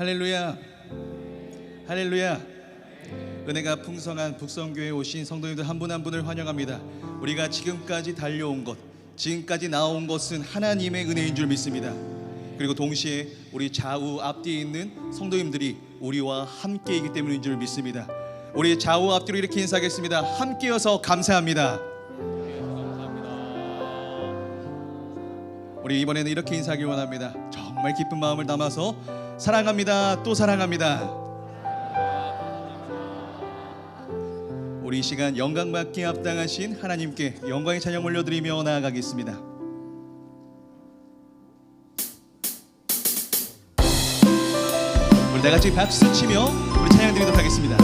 할렐루야. 할렐루야. 은혜가 풍성한 북성교회에 오신 성도님들 한 분 한 분을 환영합니다. 우리가 지금까지 달려온 것, 지금까지 나온 것은 하나님의 은혜인 줄 믿습니다. 그리고 동시에 우리 좌우 앞뒤에 있는 성도님들이 우리와 함께이기 때문인 줄 믿습니다. 우리 좌우 앞뒤로 이렇게 인사하겠습니다. 함께여서 감사합니다. 우리 이번에는 이렇게 인사하길 원합니다. 정말 기쁜 마음을 담아서 사랑합니다. 또 사랑합니다. 우리 이 시간 영광 받기에 합당하신 하나님께 영광의 찬양 올려드리며 나아가겠습니다. 우리 다 같이 박수 치며 우리 찬양 드리도록 하겠습니다.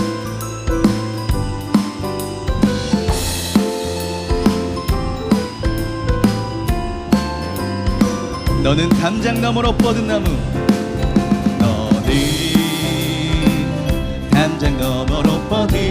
너는 담장 너머로 뻗은 나무 담장 너머로 뻗은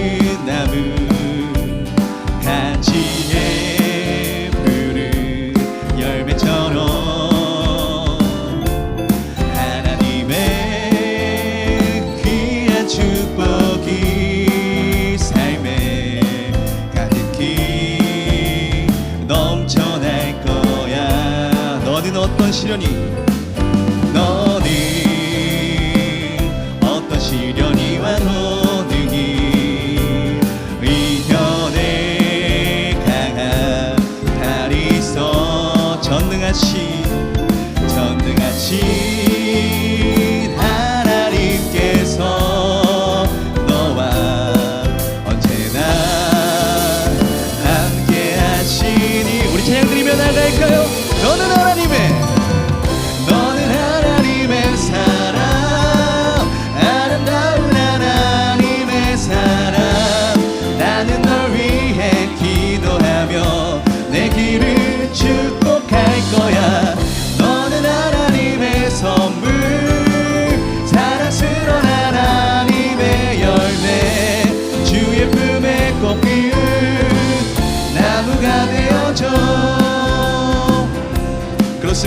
드리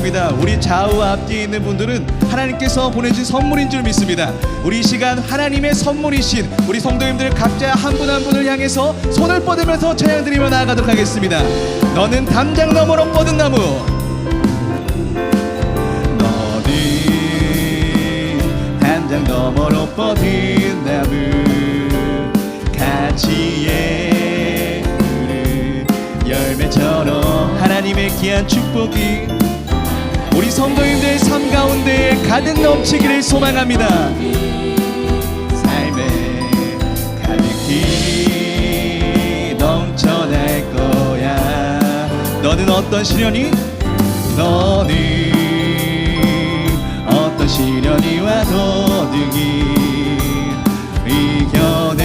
그렇습니다. 우리 좌우 앞뒤에 있는 분들은 하나님께서 보내준 선물인 줄 믿습니다. 우리 이 시간 하나님의 선물이신 우리 성도님들 각자 한 분 한 분을 향해서 손을 뻗으면서 찬양 드리며 나아가도록 하겠습니다. 너는 담장 너머로 뻗은 나무. 너는 담장 너머로 뻗은 나무 가지에 열매처럼 하나님의 귀한 축복이 우리 성도님들 삶 가운데 가득 넘치기를 소망합니다. 삶에 가득히 넘쳐날 거야. 너는 어떤 시련이? 너는 어떤 시련이 와도 능히 의견에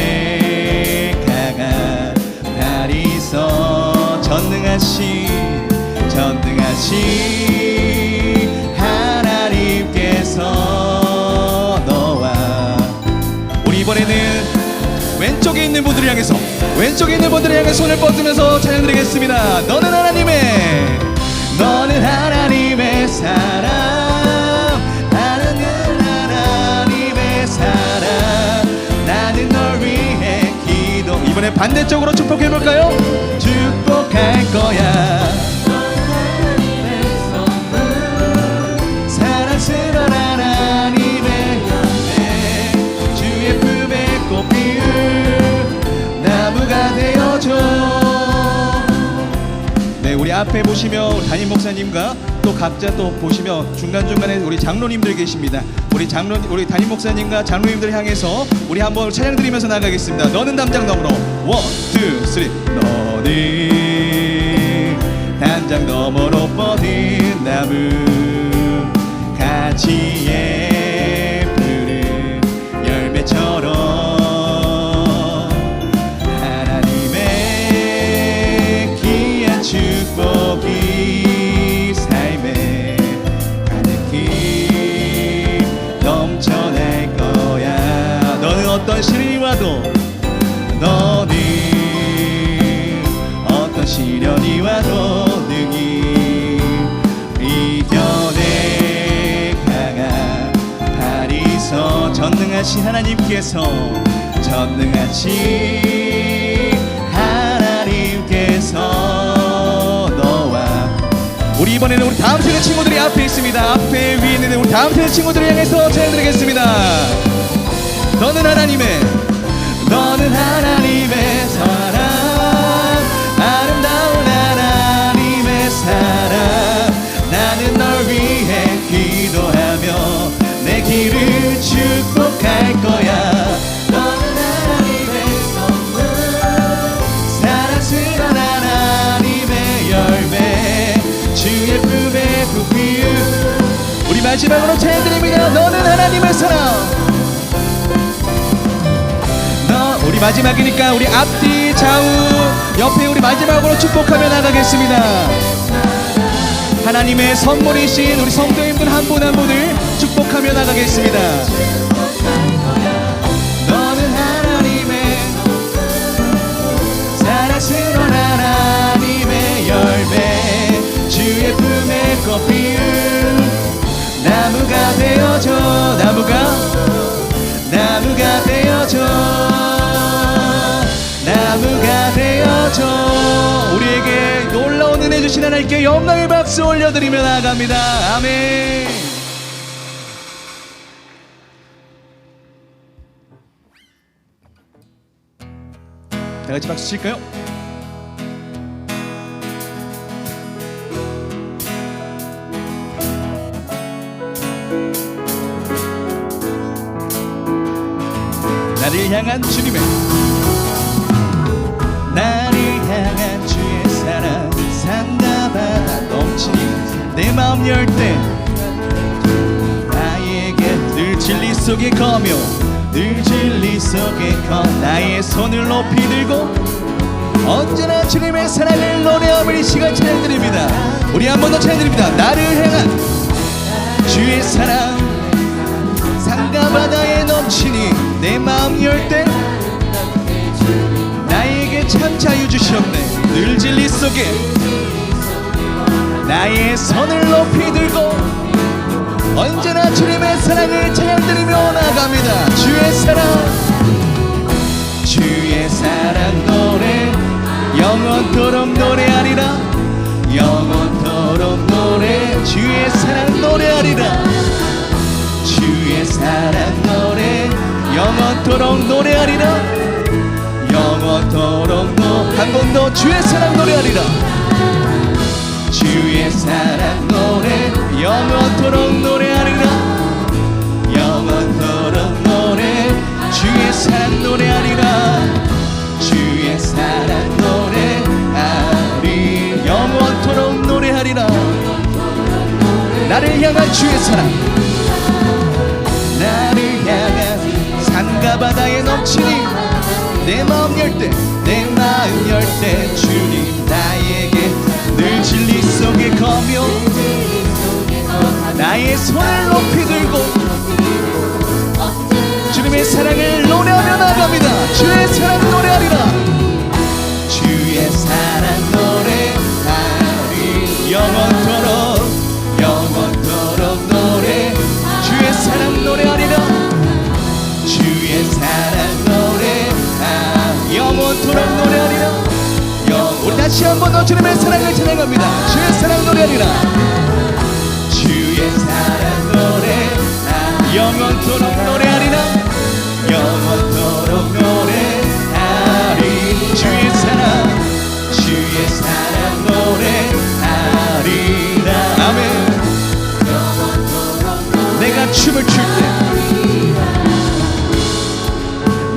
강한 달이 있어 전능하신 전능하신 있는 분들을 향해서 왼쪽에 있는 분들을 향해 손을 뻗으면서 찬양드리겠습니다. 너는 하나님의 너는 하나님의 사랑 나는 하나님의 사랑 나는 널 위해 기도 이번에 반대쪽으로 축복해 볼까요? 축복할 거야. 앞에 보시면 담임 목사님과 또 각자 또 보시면 중간 중간에 우리 장로님들 계십니다. 우리 장로 우리 담임 목사님과 장로님들 향해서 우리 한번 찬양 드리면서 나가겠습니다. 너는 담장 너머로. 원 투 쓰리. 너는 담장 너머로 뻗은 나무 가지 전능하신 하나님께서 전능하신 하나님께서 너와 우리 이번에는 우리 다음 세대 친구들이 앞에 있습니다. 앞에 위에 있는 우리 다음 세대 친구들을 향해서 찬양드리겠습니다. 너는 하나님의 너는 하나님의 사랑 축복할 거야. 마지막으로 찬양드립니다. 너는 하나님의 사랑. 너 우리 마지막이니까 우리 앞뒤 좌우 옆에 우리 마지막으로 축복하며 나가겠습니다. 하나님의 선물이신 우리 성도님들 한 분 한 분을 축복하며 나가겠습니다. 품에 꽃피운 나무가 되어줘. 나무가 나무가 되어줘. 나무가 되어줘. 우리에게 놀라운 은혜 주신 하나님께 영광의 박수 올려드리며 나아갑니다. 아멘. 다 같이 박수 칠까요? 나를 향한 주님의 나를 향한 주의 사랑 산다 바다 넘치니 내 마음 열 때 나에게 늘 진리 속에 거며 늘 진리 속에 거 나의 손을 높이 들고 언제나 주님의 사랑을 노래하며 이 시간 찬양드립니다. 우리 한 번 더 찬양드립니다. 나를 향한 주의 사랑 산과 바다에 넘치니 내 마음 열 때 나에게 참 자유 주셨네. 늘 진리 속에 나의 손을 높이 들고 언제나 주님의 사랑을 찬양드리며 나갑니다. 주의 사랑 주의 사랑 노래 영원토록 노래하리라 영원토록 노래 주의 사랑 노래하리라 주의 사랑 영원토록 노래하리라? 영원토록 노한 번 더 주의 사랑 노래하리라? 주의 사랑 노래. 영원토록 노래하리라? 영원토록 노래. 주의 사랑 노래하리라? 주의 사랑 노래하리 영원토록 노래하리라? 나를 향한 주의 사랑 산과 바다에 넘치니 내 마음 열 때 내 마음 열 때 주님 나에게 늘 진리 속에 거며 나의 손을 높이 들고 주님의 사랑을 노래하며 나갑니다. 주의 사랑 노래하리라. 주의 사랑 노래하리 다시 한 번 더 주님의 사랑을 찬양합니다. 주의 사랑 노래하리라. 주의 사랑 노래 아 영원토록 노래하리라. 영원토록 노래하리 주의 사랑 주의 사랑 노래하리라. 아멘. 내가 춤을 출 때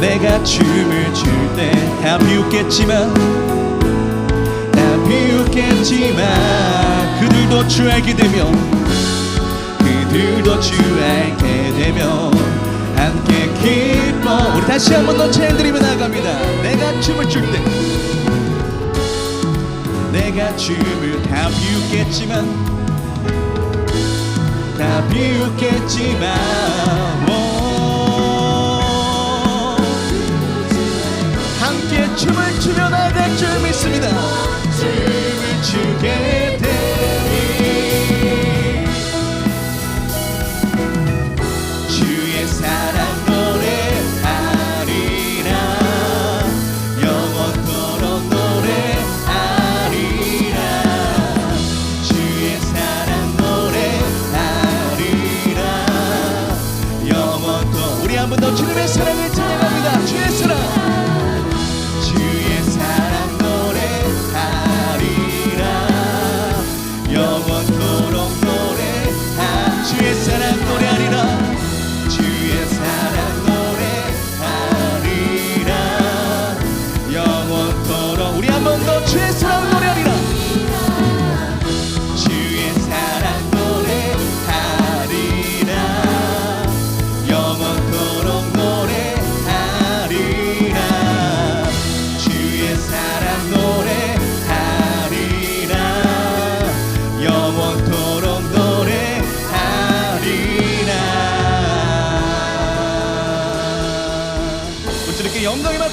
내가 춤을 출 때 다 비웃겠지만 다 비웃겠지만 그들도 주 알게 되며 그들도 주 알게 되며 함께 기뻐. 우리 다시 한번 더 찬양 드리며 나갑니다. 내가 춤을 출 때 내가 춤을 다 비웃겠지만 다 비웃겠지만 오, 함께 춤을 추며 나갈 줄 믿습니다 춤을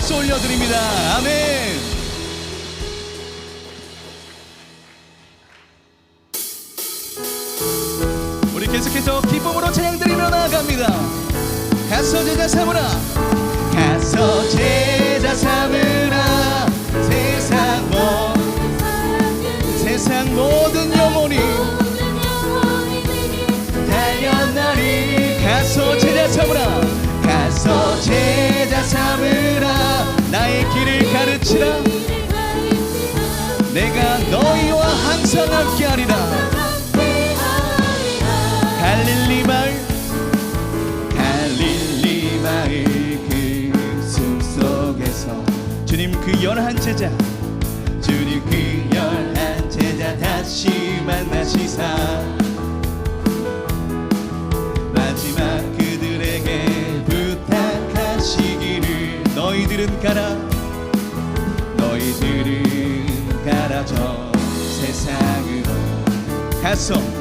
박수 올려드립니다. 아멘. 우리 계속해서 기쁨으로 찬양 드리며 나아갑니다. 가서 제자 삼으라. 가서 제자 삼으라. 세상 모 세상 모든 영혼이 달려나리 가서 제자 삼으라 가서 제자 삼으라. 나의 길을 가르치라. 내가 너희와 항상 함께하리라. 갈릴리 마을 갈릴리 마을 그 숲속에서. 주님 그 열한 제자 주님 그 열한 제자 다시 만나시사 너희들은 가라. 너희들은 가라 저 세상으로 가서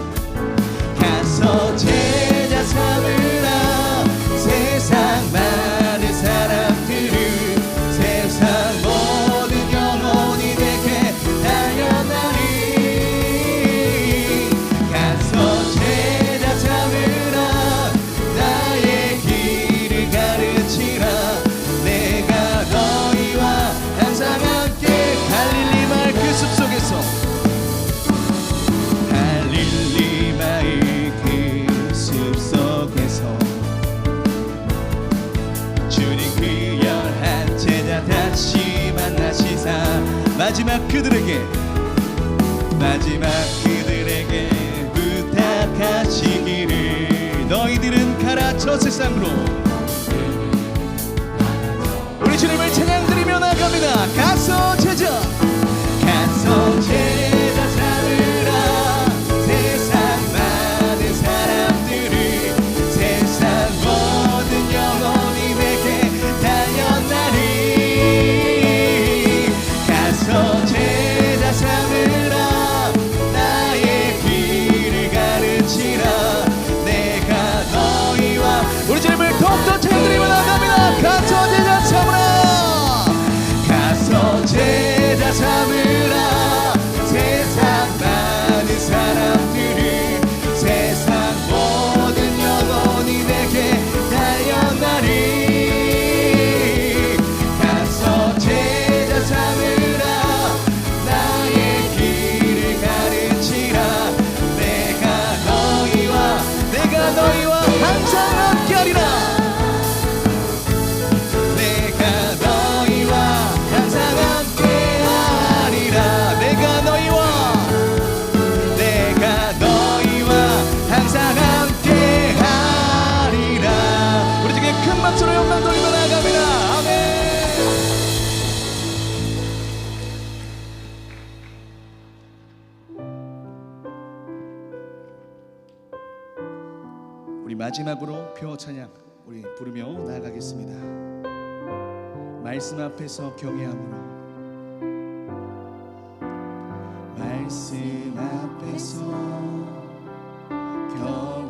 마지막 그들에게 마지막 그들에게 부탁하시기를 너희들은 가라 저 세상으로. 우리 주님을 찬양 드리며 나갑니다. 가서 제자 가서 제자 마지막으로 표 찬양 우리 부르며 나아가겠습니다. 말씀 앞에서 경외함으로 말씀 앞에서 경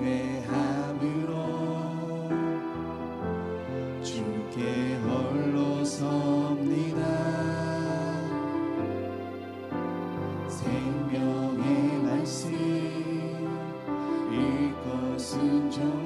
순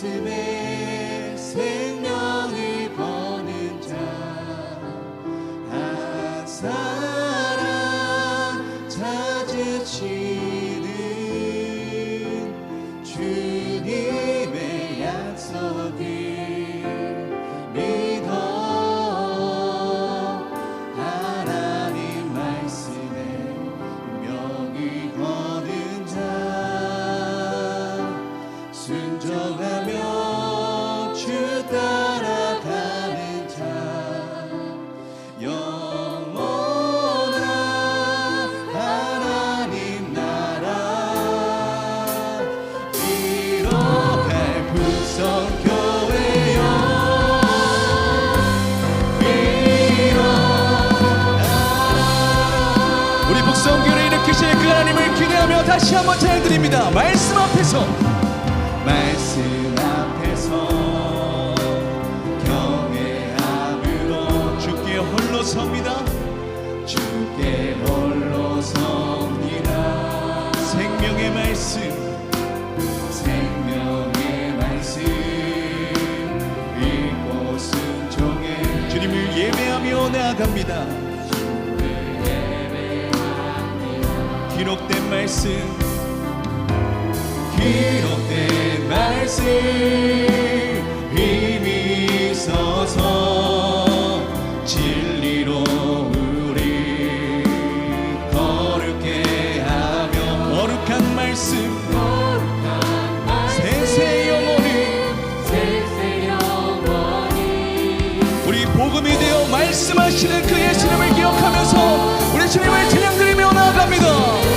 자 다시 한번 찬양 드립니다. 말씀 앞에서. 말씀 앞에서 경외함으로 주께 홀로 섭니다. 주께 홀로 섭니다. 생명의 말씀 생명의 말씀. 이곳은 종의 주님을 예배하며 나아갑니다 말씀. 기록된 말씀. 힘이 있어서 진리로 우리 거룩게 하며 거룩한 말씀. 세세 영원히. 우리 복음이 되어 말씀하시는 그 예수님을 기억하면서 우리 주님을 찬양드리며 나아갑니다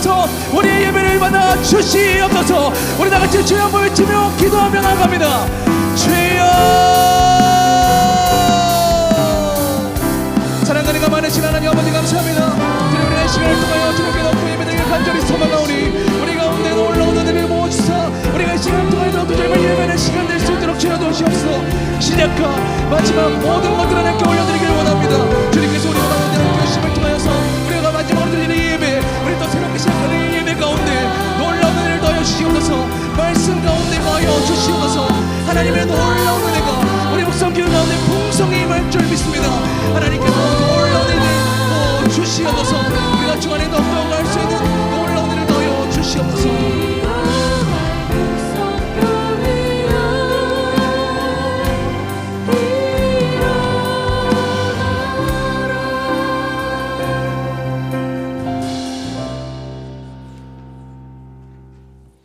주시옵소서. 우리의 예배를 받아 주시옵소서. 우리 다같이 주여 한번 외치며 기도하며 나아갑니다. 주여! 사랑하니가 많으신 하나님 아버지 감사합니다. 주님 우리의 시간을 통하여 주님께 높은 예배드리길 간절히 소망하오니 우리 가운데 놀라운 은혜를 모으시사 우리가 이 시간을 통하여 또 주님을 예배하는 시간 될 수 있도록 주여 도시옵소서. 시작과 마지막 모든 것들 하나님께 올려드리길 원합니다. 주님께서 우리 하나님의 놀라운 은혜가 우리 목성교회 가운데 풍성히 임할 줄 믿습니다. 하나님께서 놀라운 은혜 더 주시옵소서. 우리가 주 안에 더 들어갈 수 있는 놀라운 은혜를 더하여 주시옵소서